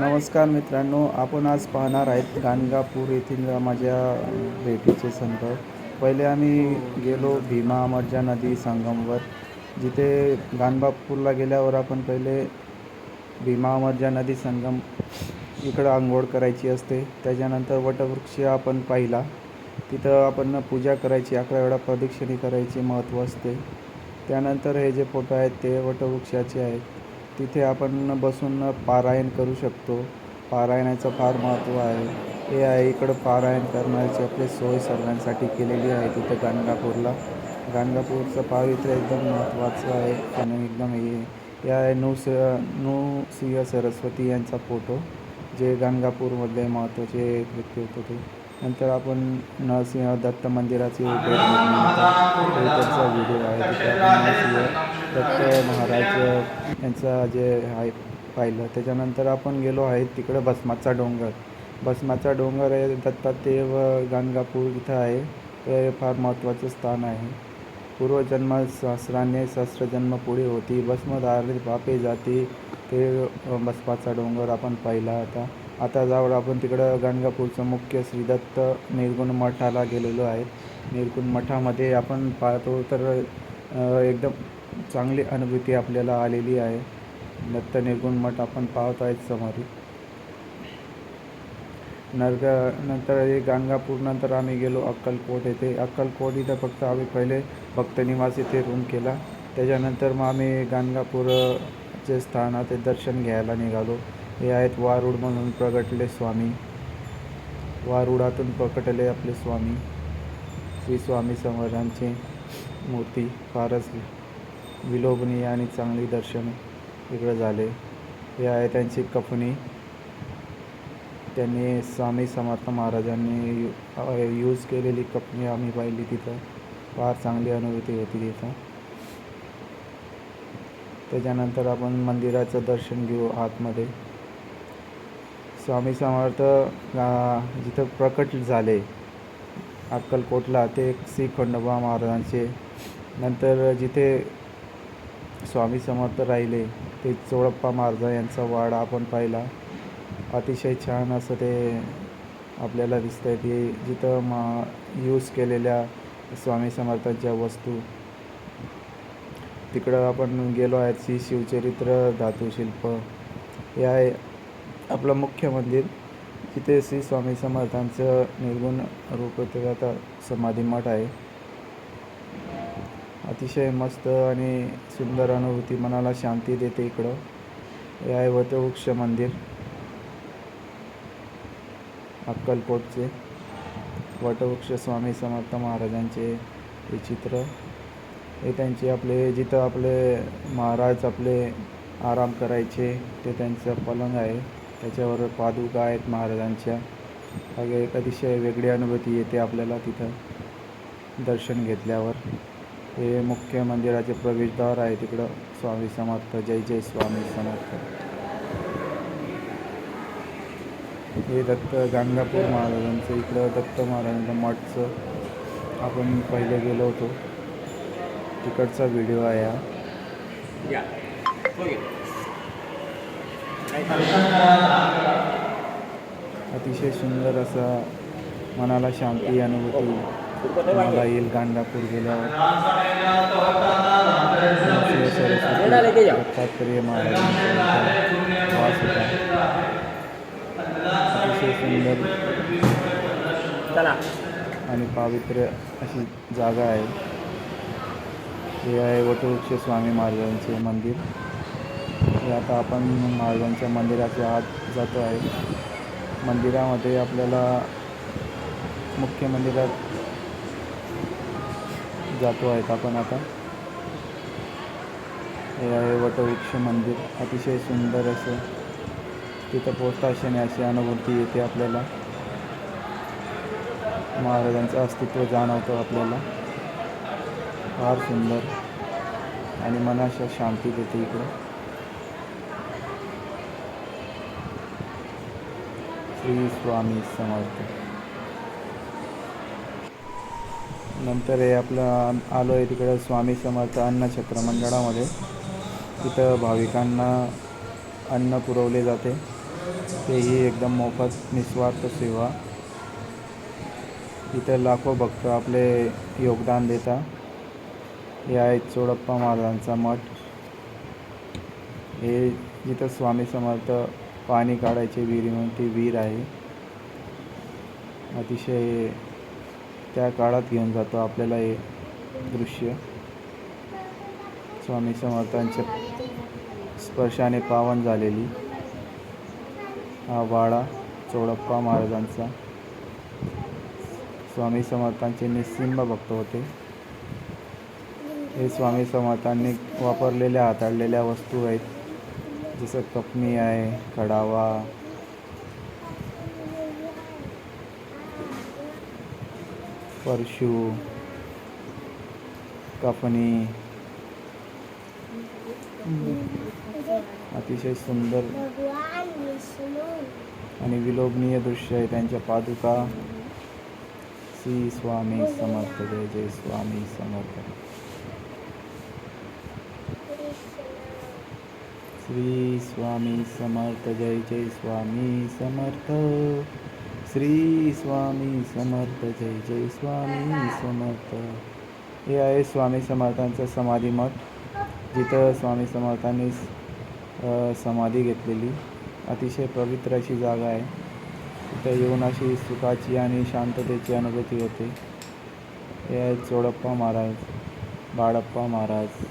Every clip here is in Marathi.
नमस्कार मित्रांनो आपण आज पाहणार आहेत गाणगापूर येथील माझ्या भेटीचे संत. पहिले आम्ही गेलो भीमा अमरजा नदी संगमवर. जिथे गाणगापूरला गेल्यावर आपण पहिले भीमा अमरजा नदी संगम इकडं आंघोळ करायची असते. त्याच्यानंतर वटवृक्ष आपण पाहिला. तिथं आपण पूजा करायची अकरा वेळा प्रदक्षिणी करायची महत्त्व असते. त्यानंतर हे जे फोटो आहेत ते वटवृक्षाचे आहेत. तिथे आपण बसून पारायण करू शकतो. पारायणाचं फार महत्त्व आहे. हे आहे इकडं पारायण करण्याची आपली सोय सर्वांसाठी केलेली आहे तिथं गाणगापूरला. गाणगापूरचं पावित्र्य एकदम महत्त्वाचं आहे. आणि एकदम हे या आहे नू स नू सिंह सरस्वती यांचा फोटो जे गाणगापूरमधले महत्त्वाचे व्यक्ती होते ते. नंतर आपण नरसिंह दत्त मंदिराची भेट त्यांचा व्हिडिओ आहे. तिथे नरसिंह दत्त महाराज यांचा जे आहे पाहिलं त्याच्यानंतर आपण गेलो आहे तिकडं भस्माचा डोंगर. भस्माचा डोंगर हे दत्तात्रेय गाणगापूर इथं आहे. ते फार महत्त्वाचं स्थान आहे. पूर्वजन्म सहस्राने सहस्रजन्म पुढे होती. भस्मधारे पापे जाती. ते भस्माचा डोंगर आपण पाहिला आता. आता जाऊन आपण तिकडं गाणगापूरचं मुख्य श्रीदत्त निर्गुण मठाला गेलेलो आहे. निर्गुण मठामध्ये आपण पाहतो तर एकदम चांगली अनुभूती आपल्याला आलेली आहे. दत्त निर्गुण मठ आपण पाहत आहेत समोर नरग नंतर हे गाणगापूरनंतर आम्ही गेलो अक्कलकोट येथे. अक्कलकोट इथं फक्त आम्ही पहिले भक्तनिवास येथे रूम केला. त्याच्यानंतर मग आम्ही गाणगापूरचे स्थान ते दर्शन घ्यायला निघालो. हे आहेत वारुड म्हणून प्रगटले स्वामी. वारुडातून प्रकटले आपले स्वामी. श्री स्वामी समर्थांची मूर्ती फारच विलोभनीय आणि चांगली दर्शन इकडं झाले. हे आहे त्यांची कफनी. त्यांनी स्वामी समर्थ महाराजांनी यूज केलेली कपनी आम्ही पाहिली तिथं. फार चांगली अनुभूती होती तिथं. त्याच्यानंतर आपण मंदिराचं दर्शन घेऊ आतमध्ये. स्वामी समर्थ जिथं प्रकट झाले अक्कलकोटला ते श्री खंडोबा महाराजांचे. नंतर जिथे स्वामी समर्थ राहिले. ते चोळप्पा महाराज यांचा वाडा आपण पाहिला. अतिशय छान असं ते आपल्याला दिसतं आहे ते जिथं मा यूज केलेल्या स्वामी समर्थांच्या वस्तू. तिकडं आपण गेलो आहे श्री शिवचरित्र धातुशिल्प हे आहे आपलं मुख्य मंदिर. तिथे श्री स्वामी समर्थांचं निर्गुण रूप समाधी मठ आहे. अतिशय मस्त आणि सुंदर अनुभूती. मनाला शांती देते इकडं. हे आहे वटवृक्ष मंदिर. अक्कलकोटचे. वटवृक्ष स्वामी समर्थ महाराजांचे हे चित्र. हे त्यांचे आपले जिथं आपले महाराज आपले आराम करायचे ते त्यांचं पलंग आहे. त्याच्यावर पादुका आहेत महाराजांच्या. एक अतिशय वेगळी अनुभूती येते आपल्याला तिथं दर्शन घेतल्यावर. हे मुख्य मंदिराचे प्रवेशद्वार आहे. तिकडं स्वामी समर्थ जय जय स्वामी समर्थ. हे दत्त गाणगापूर महाराजांचं इकडं दत्त महाराजांचं मठचं आपण पहिले गेलो होतो. तिकडचा व्हिडिओ आहे हा. अतिशय सुंदर असा मनाला शांती अनुभूती मला येईल गाणगापूर गेल्यावर दत्तात्रेय महाराजांचा वास होता अतिशय सुंदर आणि पावित्र्य अशी जागा आहे. हे आहे वटवृक्ष स्वामी महाराजांचे मंदिर. हे आता आपण महाराजांच्या मंदिराच्या आत जातो आहे. मंदिरामध्ये आपल्याला मुख्य मंदिरात जातो आहेत आपण आता. हे आहे वटवृक्ष मंदिर. अतिशय सुंदर असं. तिथं पोस्टाशने अशी अनुभूती येते आपल्याला. महाराजांचं अस्तित्व जाणवतं आपल्याला. फार सुंदर. आणि मनाशा शांती देते इकडे. श्री स्वामी समर्थ. नंतर हे आपलं आलो आहे तिकडं स्वामी समर्थ अन्नछत्र मंडळामध्ये. तिथं भाविकांना अन्न पुरवले जाते. तेही एकदम मोफत निस्वार्थ सेवा. इथं लाखो भक्त आपले योगदान देतात. हे आहे चोडप्पा महाराजांचा मठ. हे जिथं स्वामी समर्थ पाणी काढायचे विहिरी म्हणून ती विहीर आहे. अतिशय त्या काळात घेऊन जातो आपल्याला हे दृश्य. स्वामी समर्थांच्या स्पर्शाने पावन झालेली. हा वाडा चोडप्पा महाराजांचा. स्वामी समर्थांचे निस्सिंह भक्त होते. हे स्वामी समर्थांनी वापरलेल्या हाताळलेल्या वस्तू आहेत. जसं कपनी आहे कडावा परशू कापणी अतिशय सुंदर आणि विलोभनीय दृश्य आहे त्यांच्या पादुका. श्री स्वामी समर्थ जय जय स्वामी समर्थ. श्री स्वामी समर्थ जय जय स्वामी समर्थ. श्री स्वामी समर्थ जय जय स्वामी समर्थ. हे आहे स्वामी समर्थांचं समाधी मठ. जिथं स्वामी समर्थांनी समाधी घेतलेली. अतिशय पवित्र अशी जागा आहे. तिथं येऊन अशी सुखाची आणि शांततेची अनुभूती होते. हे आहेत चोडप्पा महाराज बाळप्पा महाराज.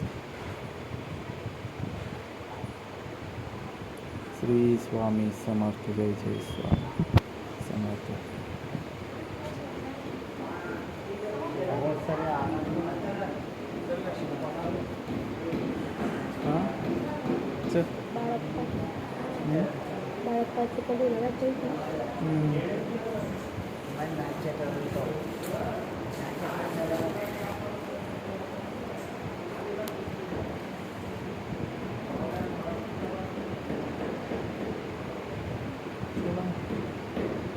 श्री स्वामी समर्थ जय जय स्वामी. समर्थ हां चल बाळप्पा हं? बाळप्पाची कधी मला माहिती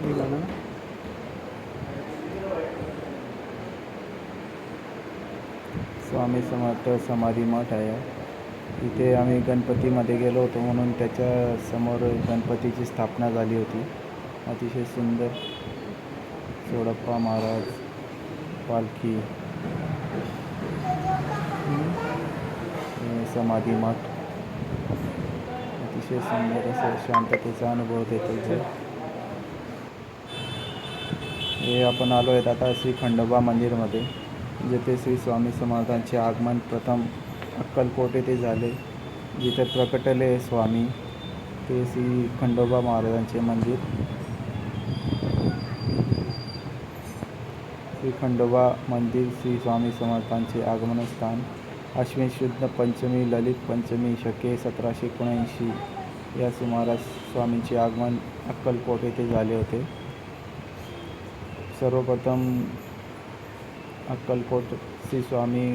निघाला ना स्वामी समर्थ समाधी मठ आहे. इथे आम्ही गणपतीमध्ये गेलो होतो म्हणून त्याच्यासमोर गणपतीची स्थापना झाली होती. अतिशय सुंदर. चोडप्पा महाराज पालखी. समाधी मठ. अतिशय सुंदर असं शांततेचा अनुभव देतो हे आपण आलो आहेत आता श्री खंडोबा मंदिरमध्ये. जेथे श्री स्वामी समर्थांचे आगमन प्रथम अक्कलकोट येथे झाले. जिथे प्रकटले स्वामी ते श्री खंडोबा महाराजांचे मंदिर. श्री खंडोबा मंदिर श्री स्वामी समर्थांचे आगमनस्थान. अश्विन शुद्ध पंचमी ललित पंचमी शके सतराशे एकोणऐंशी या सुमारास स्वामींचे आगमन अक्कलकोट येथे झाले होते. सर्वप्रथम अक्कलकोट श्री स्वामी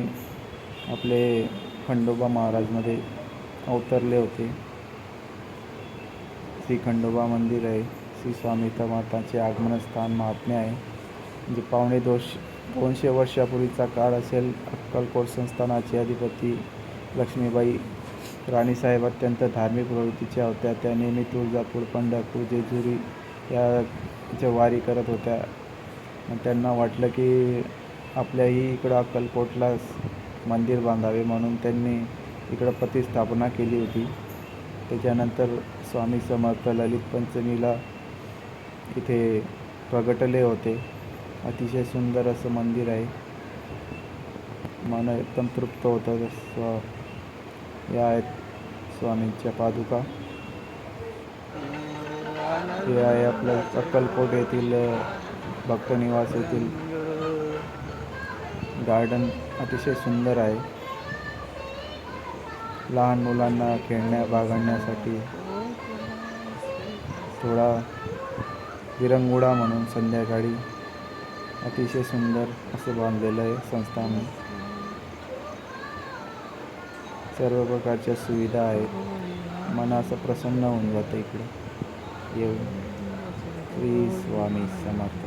आपले खंडोबा महाराजमध्ये अवतरले होते. श्री खंडोबा मंदिर आहे. श्री स्वामी माताचे आगमनस्थान महात्म्य आहे. जे पावणे दोष दोनशे वर्षापूर्वीचा काळ असेल अक्कलकोट संस्थानाचे अधिपती लक्ष्मीबाई राणीसाहेब अत्यंत धार्मिक प्रवृत्तीच्या होत्या. त्या नेहमी तुळजापूर पंढरपूर जेजुरी या वारी करत होत्या. त्यांना वाटलं की आपल्याही इकडं अक्कलकोटला मंदिर बांधावे म्हणून त्यांनी इकडं प्रतिस्थापना केली होती. त्याच्यानंतर स्वामी समर्थ ललित पंचमीला इथे प्रगटले होते. अतिशय सुंदर असं मंदिर आहे. मन एकदम तृप्त होतं. स्व या आहेत स्वामींच्या पादुका. हे आहे आपलं अक्कलकोट येथील भक्तनिवास येथील गार्डन अतिशय सुंदर आहे. लहान मुलांना खेळण्या बागडण्यासाठी थोडा विरंगुळा म्हणून संध्याकाळी अतिशय सुंदर असं बांधलेलं आहे संस्थान. सर्व प्रकारच्या सुविधा आहेत. मनाचं असं प्रसन्न होऊन जातं इकडे. येऊन. श्री स्वामी समर्थ.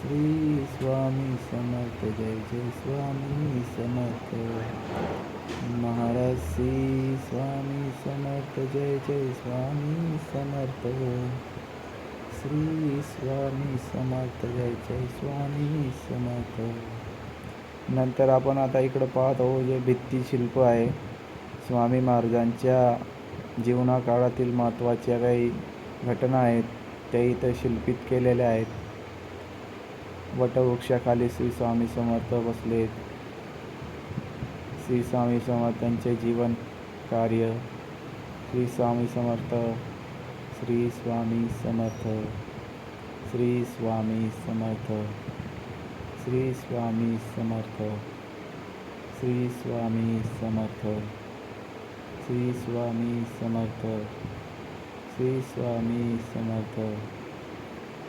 श्री स्वामी समर्थ जय जय स्वामी समर्थ। महाराज श्री स्वामी समर्थ जय जय स्वामी समर्थ। श्री स्वामी समर्थ जय जय स्वामी समर्थ। नंतर आपण आता इकडं पाहत आहोत जे भित्तीशिल्प आहे स्वामी महाराजांच्या जीवनाकाळातील महत्त्वाच्या काही घटना आहेत त्या इथं शिल्पित केलेल्या आहेत. वटवृक्षाखाली श्री स्वामी समर्थ बसलेत श्री स्वामी समर्थांचे जीवन कार्य. श्री स्वामी समर्थ श्री स्वामी समर्थ श्री स्वामी समर्थ श्री स्वामी समर्थ श्री स्वामी समर्थ श्री स्वामी समर्थ श्री स्वामी समर्थ.